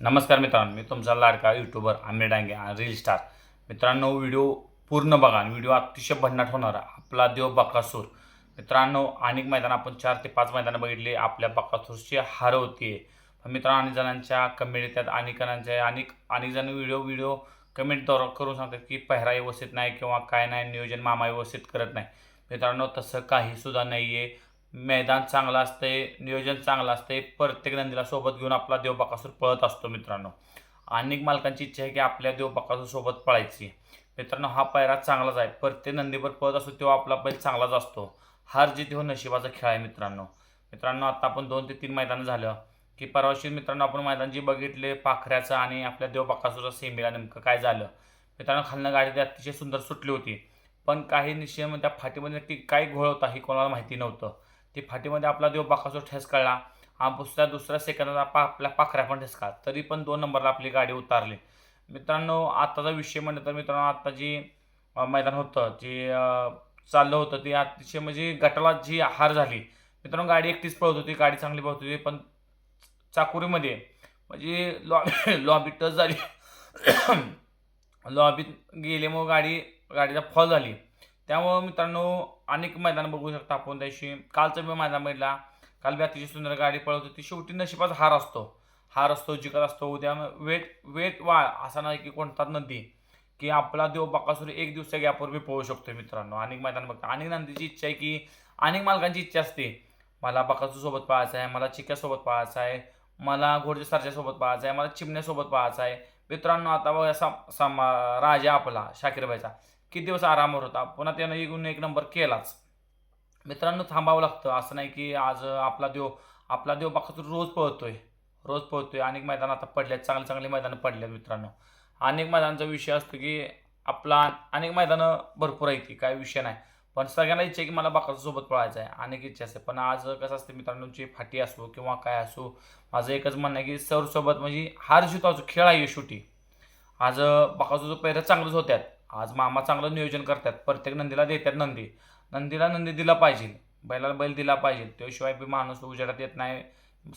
नमस्कार मित्रांनो मी तुमचा लाडका YouTuber Aamir Dange reel star मित्रांनो व्हिडिओ पूर्ण बघा आणि व्हिडिओ अतिशय भन्नाट होणार आहे. आपला देव बकासूर. मित्रांनो अनेक मैदान आपण चार ते पाच मैदानं बघितले आपल्या बकासूरची हार होती. पण मित्रांनो अनेक जणांच्या कमेंट येतात अनेक अनेक अनेक जण व्हिडिओ व्हिडिओ कमेंटद्वारा करून सांगतात की पेहरा व्यवस्थित नाही किंवा काय नाही नियोजन मामा व्यवस्थित करत नाही. मित्रांनो तसं काही सुद्धा नाही आहे मैदान चांगलं असतंय नियोजन चांगलं असतंय प्रत्येक नंदीला सोबत घेऊन आपला देव बकासूर पळत असतो मित्रांनो. अनेक मालकांची इच्छा आहे की आपल्या देव बकासूर सोबत पळायची. मित्रांनो हा पायरा चांगलाच आहे. प्रत्येक नंदीवर पळत असतो तेव्हा आपला बैल चांगलाच असतो. हार जीत हो नशिबाचा खेळ आहे मित्रांनो. मित्रांनो आता आपण दोन ते तीन मैदानं झालं की परवाशी मित्रांनो आपण मैदान जे बघितले पाखऱ्याचं आणि आपल्या देव बकासूरचं सेमीला नेमकं काय झालं? मित्रांनो खालनं गाडी ती अतिशय सुंदर सुटली होती. पण काही निश्चय म्हणजे त्या फाटीमध्ये नक्की काय घोळ होता हे कोणाला माहिती नव्हतं. ती फाटीमध्ये आपला देव बाकासूर ठेस कळला हा दुसऱ्या दुसऱ्या सेकंदात पा आपल्या पाखऱ्या पण ठेसकाळ. तरी पण दोन नंबरला आपली गाडी उतारली. मित्रांनो आत्ताचा विषय म्हणलं तर मित्रांनो आत्ता जी मैदान होतं जे चाललं होतं ते अतिशय म्हणजे गटाला जी हार झाली. मित्रांनो गाडी एकटीच पळत होती गाडी चांगली पळत होती पण चाकुरीमध्ये म्हणजे लॉबी लॉबी टच झाली. लॉबीत गेल्यामुळं गाडी गाडीचा फॉल झाली. त्यामुळं मित्रांनो अनेक मैदान बघू शकता आपण त्याशी. कालचं मी मैदान बघितला. काल बी अतिशय सुंदर गाडी पळत होती. शेवटी नशिबाचा हार असतो. हार असतो जिकत असतो. उद्या वेट वेट वाळ असा नाही की कोणताच नदी. की आपला देव बाकासूर एक दिवसा गॅपवर मी पळू शकतो मित्रांनो. अनेक मैदान बघता. अनेक नंदीची इच्छा आहे की अनेक मालकांची इच्छा असते. मला बकासूर सोबत पाहायचं आहे. मला चिक्यासोबत पाहायचं आहे. मला घोडच्या सरच्यासोबत पाहायचं आहे. मला चिमण्यासोबत पाहायचं आहे. मित्रांनो आता बघा सम सम राजा आपला शाकीरबाईचा किती दिवस आरामावर होता? पुन्हा त्यानं येऊन एक नंबर केलाच. मित्रांनो थांबावं लागतं. असं नाही की आज आपला देव आपला देव बघा रोज पळतोय. रोज पळतोय. अनेक मैदान आता पडलेत चांगले चांगले मैदानं पडलेत मित्रांनो. अनेक मैदानाचा विषय असतो की आपला अनेक मैदानं भरपूर आहेत की काय विषय नाही. पण सगळ्यांना इच्छा आहे की मला बाकाचं सोबत पळायचं आहे अनेक इच्छा असते पण आज कसं असते मित्रांनोची फाटी असो किंवा काय असो माझं एकच म्हणणं आहे की सरसोबत म्हणजे हार जितावचं खेळ आहे शेवटी. आज बाकाचं पैरं चांगलंच होत्यात. आज मामा चांगलं नियोजन करतात. प्रत्येक नंदीला देतात नंदी. नंदीला नंदी दिला पाहिजे. बैलाला बैल दिला पाहिजे. त्याशिवाय बी माणूस उजेडात येत नाही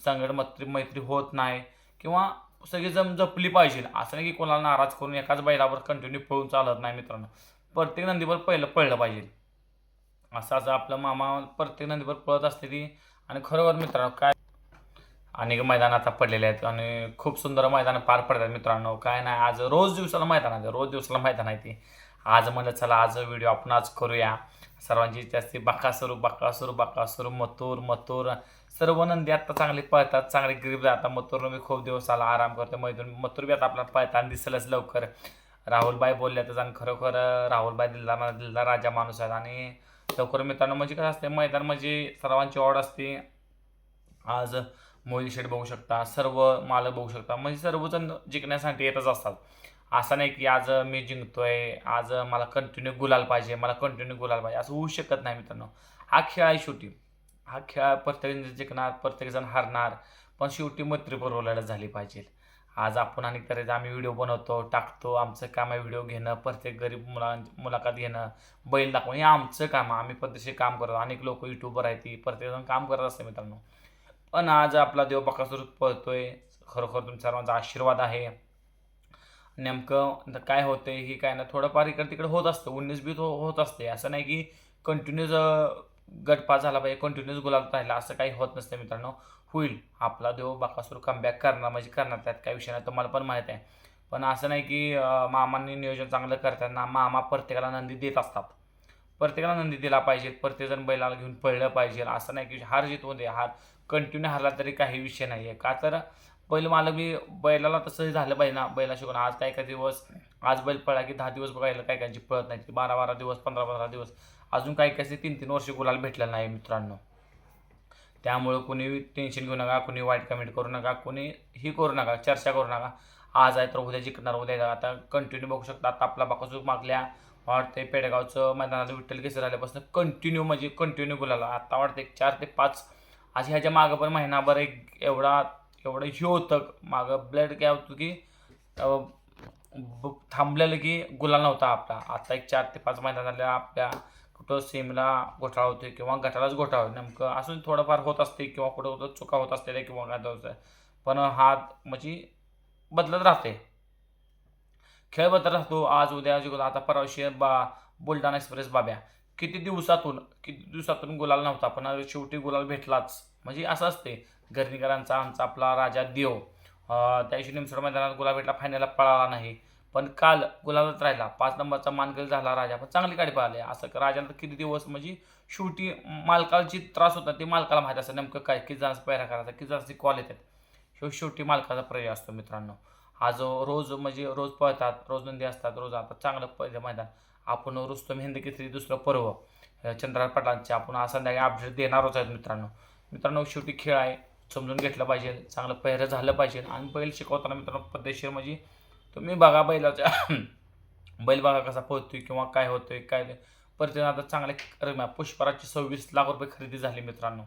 संगड मैत्री मैत्री होत नाही किंवा सगळी जम जपली पाहिजे. असं नाही की कोणाला नाराज करून एकाच बैलावर कंटिन्यू पळून चालत नाही मित्रांनो. प्रत्येक नंदीवर पहिलं पळलं पाहिजे. असं असं आपलं मामा प्रत्येक नंदीवर पळत असते ती आणि खरोखर मित्रांनो काय अनेक मैदान आता पडलेले आहेत. आणि खूप सुंदर मैदानं पार पडतात मित्रांनो. काय नाही आज रोज दिवसाला मैदान आहे. रोज दिवसाला मैदान आहे ती. आज म्हणलं चला आज व्हिडिओ आपण आज करूया. सर्वांची इच्छा असते बाकासूर बाकासूर बाकासूर मथुर मथुर. सर्व नंदी आता चांगले पळतात चांगले ग्रीप जातात मथुरनं मी खूप दिवस आला आराम करतो मैदून मथुर बी आता आपल्याला पळताना दिसलंच लवकर. राहुलबाई बोलल्या तर खरोखर राहुलबाई दिल्ला दिल्ला राजा माणूस आहेत. आणि लवकर मित्रांनो म्हणजे कसं असते मैदान म्हणजे सर्वांची ओढ असते. आज मोहिल शेड बघू शकता सर्व मालक बघू शकता. म्हणजे सर्वजण जिंकण्यासाठी येतच असतात. असं नाही की आज मी जिंकतोय आज मला कंटिन्यू गुलाल पाहिजे मला कंटिन्यू गुलाल पाहिजे असं होऊ शकत नाही मित्रांनो. हा खेळ आहे शेवटी. हा खेळ प्रत्येकजण जिंकणार प्रत्येकजण हरणार पण शेवटी मैत्रीपूर्व लढत झाली पाहिजे. आज आपण अनेक तऱ्हेचा आम्ही व्हिडिओ बनवतो टाकतो आमचं काम आहे व्हिडिओ घेणं प्रत्येक गरीब मुलां मुलाखत घेणं बैल दाखवणं हे आमचं काम आहे. आम्ही पद्धतशीर काम करतो. अनेक लोक यूट्यूबर आहेत ती प्रत्येकजण काम करत असते मित्रांनो. पण आज आपला देव बकासूर पळतोय. खरोखर तुमचा सर्वांचा आशीर्वाद आहे. नेमकं काय होतंय ही काय ना थोडंफार इकडे तिकडे होत असतं उन्नीस बीत हो होत असते. असं नाही की कंटिन्यूज गटपास झाला पाहिजे कंटिन्यूज गुलाब राहिला असं काही होत नसतं मित्रांनो. होईल. आपला देव बाकासूर कमबॅक करणार म्हणजे करणार त्यात काही विषय नाही तुम्हाला पण माहीत आहे. पण असं नाही की मामांनी नियोजन चांगलं करताना मामा प्रत्येकाला नंदी देत असतात. प्रत्येकाला नंदी दिला पाहिजे प्रत्येकजण बैलाला घेऊन पळलं पाहिजे असं नाही की हार जीत दे हार कंटिन्यू हारला तरी काही विषय नाही आहे का तर बैल मला मी बैलाला तसं झालं पाहिजे ना बैला शिकून आज काय काय दिवस आज बैल पळला की दहा दिवस बघायला काय कायची पळत नाही बारा बारा दिवस पंधरा पंधरा दिवस अजून काही काही तीन तीन वर्ष गुलाल भेटलं नाही मित्रांनो. त्यामुळं कोणी टेन्शन घेऊ नका कोणी वाईट कमेंट करू नका कोणी ही करू नका चर्चा करू नका. आज आहे तर उद्या जिंकणार उद्या आता कंटिन्यू बघू शकता आता आपला बाकासूर मागल्या वाटते पेडगावचं मैदानाचं विठ्ठल केसर आल्यापासून कंटिन्यू म्हणजे कंटिन्यू गुलाला. आता वाटतं एक चार ते पाच. अशी ह्याच्या मागं पण महिनाभर एक एवढा एवढं हे होतं. मागं ब्लड काय होतं की ब- थांबलेलं की गुलाल नव्हता आपला. आता एक चार ते पाच महिना झाल्या आपल्या कुठं सेमला घोटाळा होतोय किंवा गटालाच घोटाळा होतो नेमकं असून थोडंफार होत असते किंवा कुठं कुठं चुका होत असते किंवा काय होतं पण हा म्हणजे बदलत राहते खेळबद्दल राहतो. आज उद्या जिंकून आता परवाशी बा बुलढाणा एक्सप्रेस बाब्या. किती दिवसातून किती दिवसातून गुलाल नव्हता पण शेवटी गुलाल भेटलाच. म्हणजे असं असते. घरणीकरांचा आमचा आपला राजा देव. त्याशी त्या निमसोड मैदानात गुलाल भेटला फायनलला पळाला नाही. पण काल गुलालच राहिला. पाच नंबरचा मानकरी झाला राजा. पण चांगली गाडी पळाली. असं राजाला किती दिवस म्हणजे शेवटी मालकाला जी त्रास होता ते मालकाला माहीत असतं नेमकं काय किती जणांचा पैरा करायचा किती जणांची कॉल येतात. शेवटी शेवटी मालकाचा पर्याय असतो मित्रांनो. आज रोज म्हणजे रोज पळतात रोज नंदी असतात रोज आता चांगलं पहिलं मैदान. आपण रुस्तम हिंद केसरी दुसरं पर्व चंद्रा पटांचे पाटलांचे आपण आज संध्याकाळी अपडेट देणारच आहेत मित्रांनो. मित्रांनो शेवटी खेळ आहे समजून घेतलं पाहिजे चांगलं पहिरं झालं पाहिजे आणि बैल शिकवताना मित्रांनो पद्धतशीर म्हणजे तुम्ही बघा बैलाच्या बैल बघा कसा पोहतोय किंवा काय होतोय काय परत आता चांगले रम्या पुष्पराजची सव्वीस लाख रुपये खरेदी झाली मित्रांनो.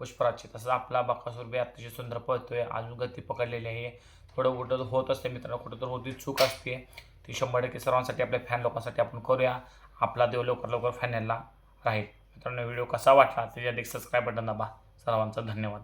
पुष्पराजची तसंच आपला बकासूर बी अतिशय सुंदर पळतोय अजून गती पकडलेली आहे. थोडं कुठं होत असते मित्रांनो कुठं तर होती चूक असते. ती शंभर टक्के सर्वांसाठी आपल्या फॅन लोकांसाठी आपण करूया. आपला देव लवकर लवकर फायनलला राहील. मित्रांनो व्हिडिओ कसा वाटला त्याच्या सबस्क्राईब बटन दाबा. सर्वांचा धन्यवाद.